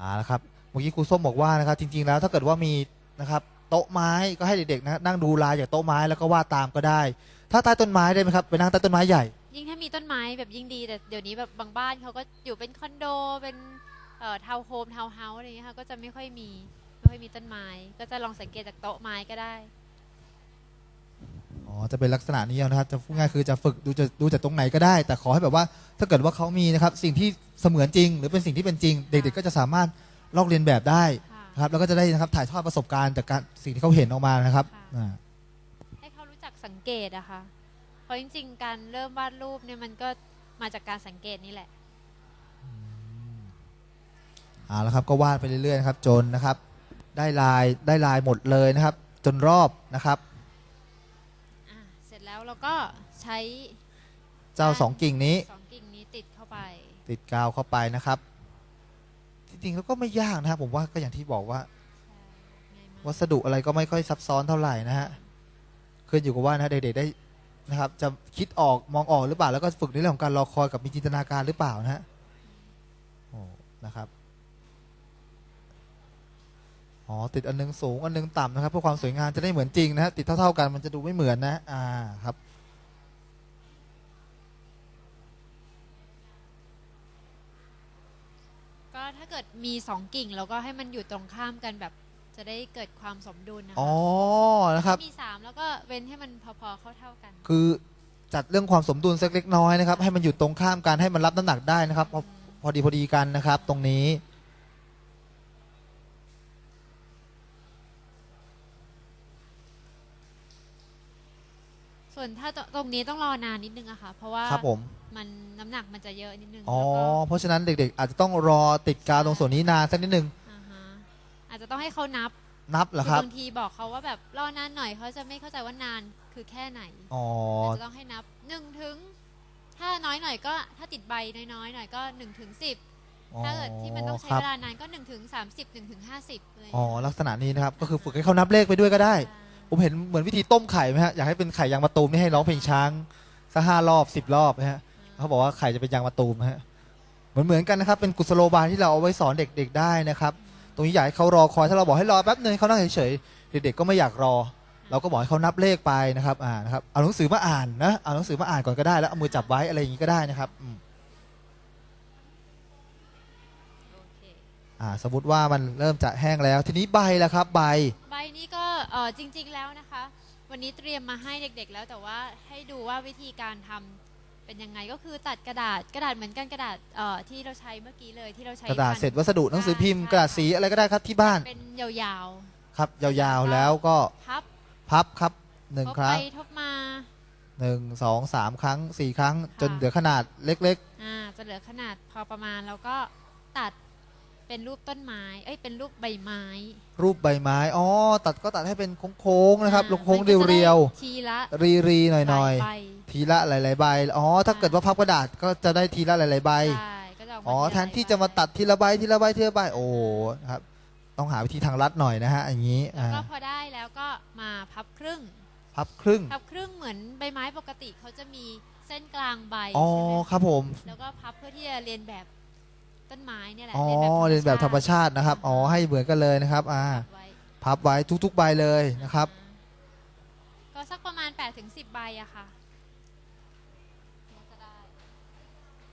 อ่านะครับเมื่อกี้ครูส้มบอกว่านะครับจริง ๆ แล้วถ้าเกิดว่ามีนะครับโต๊ะไม้ก็ให้เด็กๆนะนั่งดูลายจากโต๊ะไม้แล้วก็วาดตามก็ได้ ถ้าใต้ต้นไม้ได้ไหมครับไปนั่งใต้ต้นไม้ใหญ่ ยิ่งถ้ามีต้นไม้แบบยิ่งดีแต่เดี๋ยวนี้แบบบางบ้านเขาก็อยู่เป็นคอนโดเป็นเอ่อทาวน์โฮมทาวน์เฮาส์อะไรอย่างเงี้ยค่ะก็จะไม่ค่อยมีไม่ค่อยมีต้นไม้ ก็จะลองสังเกตจากโต๊ะไม้ก็ได้ อ๋อจะเป็นลักษณะนี้เอานะครับจะพูดง่ายคือจะฝึกดูจะดูจากตรงไหนก็ได้ แต่ขอให้แบบว่าถ้าเกิดว่าเขามีนะครับสิ่งที่เสมือนจริง หรือเป็นสิ่งที่เป็นจริง เด็กๆก็จะสามารถลอกเรียนแบบได้ค่ะนะครับแล้วก็จะได้นะครับถ่ายทอดประสบการณ์จากการสิ่งที่เขาเห็นออกมานะครับค่ะอ่าให้เขารู้จักสังเกตอะค่ะเพราะจริง ๆ การเริ่มวาดรูปเนี่ยมันก็มาจากการสังเกตนี่แหละเอาละครับก็วาดไปเรื่อยๆนะครับจนนะครับ ได้ลายได้ลายหมดเลยนะครับ จนรอบนะครับอะ เสร็จแล้วเราก็ใช้เจ้าสองกิ่งนี้สองกิ่งนี้ติดเข้าไป ติดกาวเข้าไปนะครับ จริงๆแล้วก็ไม่ยากนะครับผมว่าก็อย่างที่บอกว่าง่ายมากวัสดุอะไรก็ไม่ค่อยซับซ้อนเท่าไหร่นะฮะขึ้นอยู่กับว่านะเด็กๆได้นะครับ จะคิดออกมองออกหรือเปล่า แล้วก็ฝึกในเรื่องของการรอคอยกับมีจินตนาการหรือเปล่านะฮะโอ้นะครับ อ๋อติดอันนึงสูงอันนึงต่ำนะครับเพื่อความสวยงามจะได้เหมือนจริงนะฮะติดเท่าๆกันมันจะดูไม่เหมือนนะ อ่าครับก็ถ้าเกิดมีสองกิ่งเราก็ให้มันอยู่ตรงข้ามกันแบบจะได้เกิดความสมดุลนะคะอ๋อนะครับ มีสามแล้วก็เว้นให้มันพอๆเข้าเท่าๆกัน คือจัดเรื่องความสมดุลสักเล็กน้อยนะครับ ให้มันอยู่ตรงข้ามกันให้มันรับน้ำหนักได้นะครับพอพอดีพอดีกันนะครับ ตรงนี้ ส่วนถ้าตตรงนี้ต้องรอนานนิดนึงอะค่ะ เพราะว่าครับผม มันน้ำหนักมันจะเยอะนิดนึงอ๋อ แล้วก็เพราะฉะนั้นเด็กๆ อาจจะต้องรอติดกาวตรงส่วนนี้นานสักนิดนึงอ่าฮะอาจจะต้องให้เขานับนับเหรอครับ บางทีบอกเขาว่าแบบรอนานหน่อยเขาจะไม่เข้าใจว่านานคือแค่ไหนอ๋อ อาจจะต้องให้นับหนึ่งถึง ถ้าน้อยหน่อยก็ถ้าติดใบน้อยๆหน่อยก็หนึ่งถึงสิบถ้าเกิดที่มันต้องใช้ครับเวลานานก็หนึ่งถึงสามสิบหนึ่งถึงห้าสิบอะไรอย่างอ๋อ เงี้ยลักษณะนี้นะครับ ก็คือฝึกให้เขานับเลขไปด้วยก็ได้ ผมเห็นเหมือนวิธีต้มไข่ไหมฮะอยากให้เป็นไข่ยางมะตูมนี่ให้ร้องเพลงช้างสักห้ารอบสิบรอบนะฮะเขาบอกว่าไข่จะเป็นยางมะตูมฮะเหมือนเหมือนกันนะครับเป็นกุศโลบายที่เราเอาไว้สอนเด็กๆได้นะครับ ตรงนี้อยากให้เขารอคอยถ้าเราบอกให้รอแป๊บนึงให้เขานั่งเฉยๆเด็กๆก็ไม่อยากรอ เราก็บอกให้เขานับเลขไปนะครับอ่านะครับเอาหนังสือมาอ่านนะเอาหนังสือมาอ่านก่อนก็ได้แล้วเอามือจับไว้อะไรอย่างนี้ก็ได้นะครับอืมโอเคอ่าสมมติว่ามันเริ่มจะแห้งแล้ว ทีนี้ใบละครับ ใบ ใบนี้ก็ เออจริง ๆแล้วนะคะ วันนี้เตรียมมาให้เด็กๆ แล้วแต่ว่าให้ดูว่าวิธีการทำเป็นยังไงก็คือตัดกระดาษกระดาษเหมือนกันกระดาษเอ่อที่เราใช้เมื่อกี้เลยที่เราใช้กระดาษพันเศษวัสดุหนังสือพิมพ์ใช่กระดาษสีอะไรก็ได้ครับที่บ้านเป็นยาวครับ ยาวๆแล้วก็ๆพับพับครับหนึ่งทบครั้ไปงทบมาหนึ่งสองสามครั้งสี่ครั้งค่ะจนเหลือขนาดเล็กอ่าจะเหลือขนาดพอประมาณแล้วก็ตัด เป็นรูปต้นไม้ เอ้ยเป็นรูปใบไม้ๆรูปใบไม้ อ๋อ ตัดก็ตัดให้เป็นโค้งๆนะครับอ่าโค้งมันก็จะเรียวได้ทีละๆ รีๆหน่อยใบๆ ทีละหลาย ๆ ใบ อ๋อ ถ้าเกิดว่าพับกระดาษก็จะได้ทีละหลาย ๆ ใบ ใช่ก็จะออกมาอ๋อทีลแทนที่จะมาตัดทีละใบทีละใบทีละใบ โอ้นะครับ ต้องหาวิธีทางลัดหน่อยนะฮะ อย่างนี้แล้วอ่าก็พอได้แล้วก็มาพับครึ่ง พับครึ่ง พับครึ่งเหมือนใบไม้ปกติเขาจะมีเส้นกลางใบอ๋อ ใช่ไหมครับผม แล้วก็พับเพื่อที่จะเรียนแบบ ต้นไม้เนี่ยแหละอ๋อเรียนแบบธรรมชาตินะครับ อ๋อให้เหมือนกันเลยนะครับ อ่า ไว้พับไว้ทุกๆใบเลยนะครับ ก็สักประมาณ8ถึง10ใบอะค่ะก็จะได้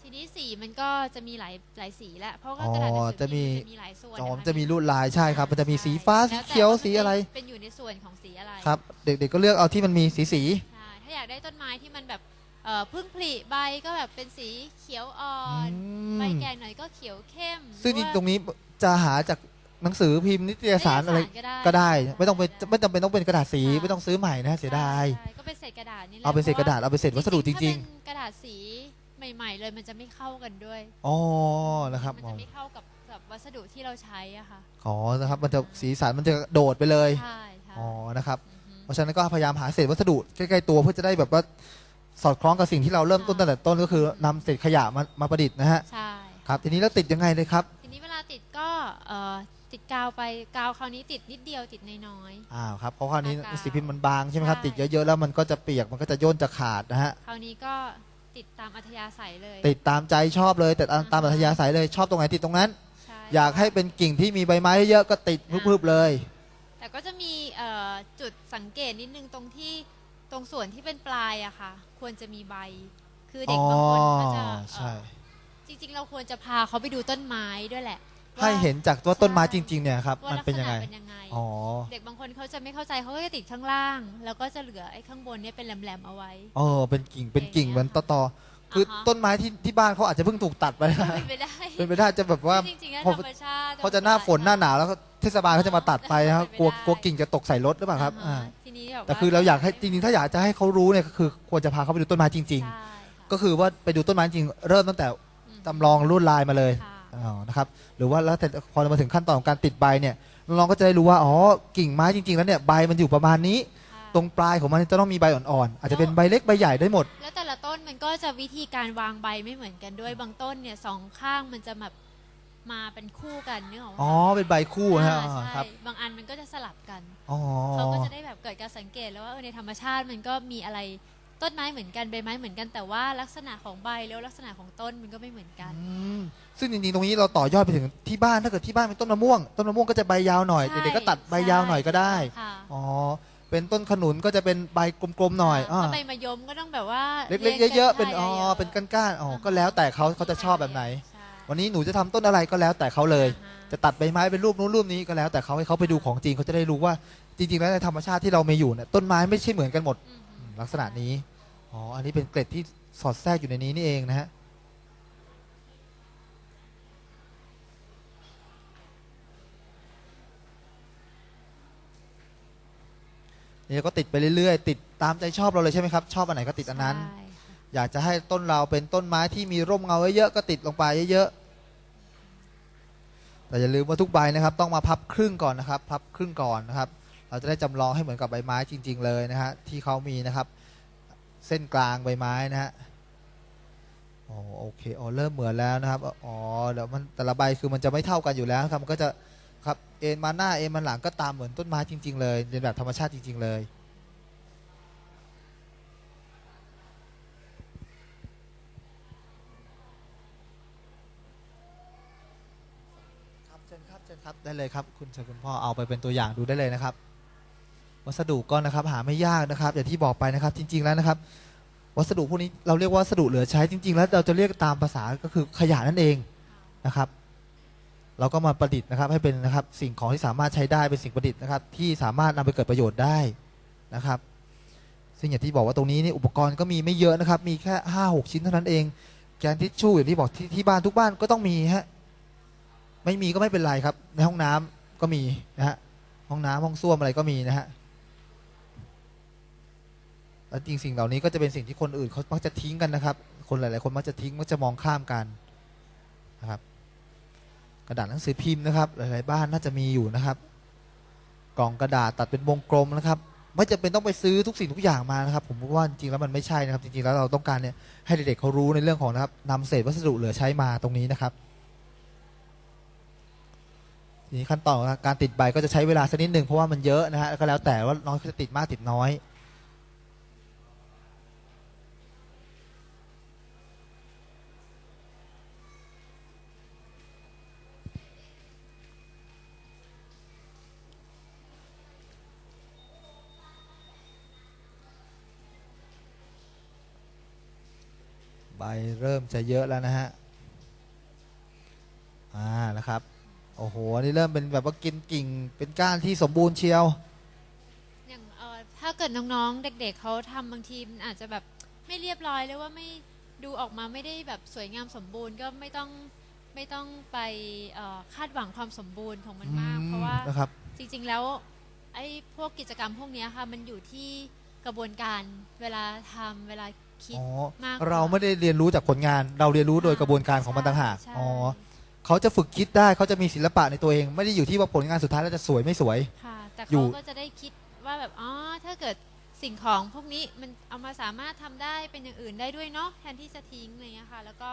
ทีนี้สีมันก็จะมีหลายหลายสีแล้วเพราะว่าอ๋อกระดาษหนังสือจะมี พิพ์จะมีหลายส่วนอ๋อคมันจะมีลวดลายใช่ครับ มันจะมีสีฟ้าสีแล้วแต่เขียวาสีอะไรเป็นอยู่ในส่วนของสีอะไรครับ เด็กๆก็เลือกเอาที่มันมีสีสี ใช่ถ้าอยากได้ต้นไม้ที่มันแบบ เอ่อเพึ่งผลิใบก็แบบเป็นสีเขียวอ่ออืนมใบแก่หน่อยก็เขียวเข้มซึ่งหจอริงว่าๆตรงนี้จะหาจากหนังสือพิมพ์นิตยสารอะไรนิตยสก็ได้ ไม่ต้องเป็นด้ไม่จำเป็นต้องเป็นกระดาษสีค่ะไม่ต้องซื้อใหม่นะเสียดาย ใช่ก็เป็นเศษกระดาษนี่แหละเอาเป็นเศษกระดาษเอาเป็นเศษวัสดุจริงๆถ้าเป็นกระดาษสีใหม่ ๆ เลยมันจะไม่เข้ากันด้วย ๆอ๋อนะครับมันจะไม่เข้ากับกับวัสดุที่เราใช้อะค่ะอ๋อนะครับมันจะสีสันมันจะโดดไปเลยใช่ใช่อ๋อนะครับ อือฮึเพราะฉะนั้นก็พยายามหาเศษวัสดุใกล้ๆตัวเพื่อจะได้แบบว่า สอดคล้องกับสิ่งที่เราเริ่มต้นตั้งแต่ต้นก็คือนำเศษขยะมามาประดิษฐ์นะฮะใช่ ครับ ทีนี้แล้วติดยังไงเลยครับทีนี้เวลาติดก็เอ่อติดกาวไปกาวคราวนี้ติดนิดเดียวติดน้อย อ้าวครับเพราะคราวนี้ทากาวสีพิมพ์มันบางใช่ไหมครับใช่ ติดเยอะๆแล้วมันก็จะเปียกมันก็จะย่นจะขาดนะฮะๆคราวนี้ก็ติดตามอัธยาศัยเลยติดตามใจชอบเลยแต่ตามตามอัธยาศัยเลยชอบตรงไหนติดตรงนั้น ใช่อยากให้เป็นกิ่งที่มีใบไม้เยอะก็ติดพึบๆเลย แต่ก็จะมีเอ่อจุดสังเกตนิดนึงตรงที่ ตรงส่วนที่เป็นปลายอะค่ะ ควรจะมีใบ คือเด็กบางคนเขาจะอ๋อเอ่อใช่จริงๆ เราควรจะพาเขาไปดูต้นไม้ด้วยแหละว่าให้เห็นจากตัวต้นไม้จริง ๆ เนี่ยครับว่ามันลักเป็นษยังณะไงเป็นยังไงอ๋อเด็กบางคนเขาจะไม่เข้าใจเขาก็จะติดข้างล่าง แล้วก็จะเหลือไอ้ข้างบนเนี่ยเป็นแหลมๆเอาไว้เออเป็นกิ่งเป็นกิ่งอย่างเหเงี้มืยอนตอตอคืออ่าฮะต้นไม้ที่ที่บ้านเขาอาจจะเพิ่งถูกตัดไปนะเป็นไปได้เป็นไปได้จะแบบว่าจริงๆแล้วพอธรรมชาติเขาจะหน้าฝนหน้าหนาวแล้วก็ เทศบาลเขาจะมาตัดไปนะครับเป็นไปกลัวได้กลัวกิ่งจะตกใส่รถหรือเปล่าครับอ่าอ่าฮะทีนี้แบบแต่ว่คือเราอยากให้จริงๆ ถ้าอยากจะให้เขารู้เนี่ยก็คือควรจะพาเขาไปดูต้นไม้จริง ใช่ๆค่ะก็คือว่าไปดูต้นไม้จริงเริ่มตั้งแต่อืมจำลองลวดลายมาเลยค่ะอ๋อนะครับหรือว่าแล้วแต่พอมาถึงขั้นตอนของการติดใบเนี่ยน้องๆก็จะได้รู้ว่าอ๋อกิ่งไม้จริงๆ แล้วเนี่ยใบมันอยู่ประมาณนี้ ค่ะตรงปลายของมันจะต้องมีใบอ่อนๆอาจจะเป็นใบเล็กใบใหญ่ได้หมด แล้วแต่ละต้นมันก็จะวิธีการวางใบไม่เหมือนกันด้วยบางต้นเนี่ยสองข้างมันจะแบบ มาเป็นคู่กันนึกออกไหมอ๋อเป็นใบคู่นะฮะอ่าอ๋อใช่ครับ บางอันมันก็จะสลับกัน อ๋อ เขาก็จะได้แบบเกิดการสังเกตแล้วว่าเออในธรรมชาติมันก็มีอะไรต้นไม้เหมือนกันใบไม้เหมือนกันแต่ว่าลักษณะของใบแล้วลักษณะของต้นมันก็ไม่เหมือนกัน อืมซึ่งจริงๆ ตรงนี้เราต่อยอดไปถึงที่บ้านถ้าเกิดที่บ้านเป็นต้นมะม่วง ต้นมะม่วงก็จะใบยาวหน่อยใช่เด็กๆก็ตัดใบยาวหน่อยก็ได้ ค่ะอ๋อ เป็นต้นขนุนก็จะเป็นใบกลมๆหน่อยอ่าถ้าใบมะยมก็ต้องแบบว่าเล็กๆ เยอะๆ เป็น อ๋อใช่เป็นก้านๆ อ๋อ ก็แล้วแต่เขาเขาจะชอบแบบไหนใช่ วันนี้หนูจะทำต้นอะไรก็แล้วแต่เขาเลยอ่าฮะจะตัดใบไม้เป็นรูปนู้นรูปนี้ก็แล้ว แต่เขาให้เขาไปดูของจริงเขาจะได้รู้ว่าจริงๆแล้วในธรรมชาติที่เรามีอยู่เนี่ยต้นไม้ไม่ใช่เหมือนกันหมดอืมอืมลักษณะนี้อ๋ออันนี้เป็นเกร็ดที่สอดแทรกอยู่ในนี้นี่เองนะฮะนี่ก็ติดไปเรื่อยๆ ติดตามใจชอบเราเลยใช่ไหมครับ ชอบอันไหนก็ติดอันนั้น ใช่ค่ะ อยากจะให้ต้นเราเป็นต้นไม้ที่มีร่มเงาเยอะๆก็ติดลงไปเยอะๆแต่อย่าลืมว่าทุกใบนะครับ ต้องมาพับครึ่งก่อนนะครับ พับครึ่งก่อนนะครับ เราจะได้จำลองให้เหมือนกับใบไม้จริง ๆ เลยนะฮะที่เขามีนะครับ เส้นกลางใบไม้นะฮะอ๋อโอเคอ๋อเริ่มเหมือนแล้วนะครับอ๋อเดี๋ยวมันแต่ละใบคือมันจะไม่เท่ากันอยู่แล้วครับมันก็จะครับเอ็นมาหน้าเอ็นมาหลังก็ตามเหมือนต้นไม้จริง ๆ เลยเรียนแบบธรรมชาติจริง ๆ เลย ครับเชิญครับเชิญครับได้เลยครับคุณเชิญคุณพ่อเอาไปเป็นตัวอย่างดูได้เลยนะครับ วัสดุก็นะครับหาไม่ยากนะครับ อย่างที่บอกไปนะครับ จริง ๆแล้วนะครับ วัสดุพวกนี้เราเรียกว่าวัสดุเหลือใช้จริง ๆ แล้วเราจะเรียกตามภาษาก็คือขยะนั่นเองนะครับ เราก็มาประดิษฐ์นะครับ ให้เป็นนะครับสิ่งของที่สามารถใช้ได้เป็นสิ่งประดิษฐ์นะครับ ที่สามารถนำไปเกิดประโยชน์ได้นะครับ ซึ่งอย่างที่บอกว่าตรงนี้นี่อุปกรณ์ก็มีไม่เยอะนะครับ มีแค่ห้าหกชิ้นเท่านั้นเองแกนทิชชู่อย่างที่บอกที่ที่บ้านทุกบ้านก็ต้องมีฮะ ไม่มีก็ไม่เป็นไรครับ ในห้องน้ำก็มีนะฮะห้องน้ำห้องส้วมอะไรก็มีนะฮะแล้วจริงสิ่งเหล่านี้ก็จะเป็นสิ่งที่คนอื่นเขามักจะทิ้งกันนะครับ คนหลาย ๆ คนมักจะทิ้งมักจะมองข้ามกันนะครับ กระดาษหนังสือพิมพ์นะครับ หลาย ๆ บ้านน่าจะมีอยู่นะครับ กล่องกระดาษตัดเป็นวงกลมนะครับ ไม่จำเป็นต้องไปซื้อทุกสิ่งทุกอย่างมานะครับ ผมว่าจริง ๆ แล้วมันไม่ใช่นะครับ จริง ๆ แล้วเราต้องการเนี่ยให้เด็ก ๆ เขารู้ในเรื่องของนะครับนำเศษวัสดุเหลือใช้มาตรงนี้นะครับ ทีนี้ขั้นตอนของการติดใบก็จะใช้เวลาสักนิดหนึ่งเพราะว่ามันเยอะนะฮะก็แล้วแต่ว่าน้องจะติดมากติดน้อยใบเริ่มจะเยอะแล้วนะฮะ อ่า นะครับ โอ้โหอันนี่เริ่มเป็นแบบว่ากินกิ่ง เป็นก้านที่สมบูรณ์เชียว อย่างเอ่อถ้าเกิดน้องๆ เด็กๆเขาทำบางทีมันอาจจะแบบไม่เรียบร้อยหรือว่าไม่ดูออกมาไม่ได้แบบสวยงามสมบูรณ์ก็ไม่ต้องไม่ต้องไปเอ่อคาดหวังความสมบูรณ์ของมันมาก เพราะว่านะครับ จริงๆแล้วไอ้พวกกิจกรรมพวกเนี้ยค่ะมันอยู่ที่กระบวนการเวลาทำเวลาคิดอ๋อ มากกว่าเราไม่ได้เรียนรู้จากผลงาน เราเรียนรู้โดยกระบวนการของมันต่างหาก ใช่อ๋อ เขาจะฝึกคิดได้เขาจะมีศิลปะในตัวเอง ไม่ได้อยู่ที่ว่าผลงานสุดท้ายแล้วจะสวยไม่สวย ค่ะแต่อยู่ เขาก็จะได้คิดว่าแบบอ๋อถ้าเกิดสิ่งของพวกนี้มันเอามาสามารถทำได้เป็นอย่างอื่นได้ด้วยเนาะแทนที่จะทิ้งอะไรเงี้ยค่ะ แล้วก็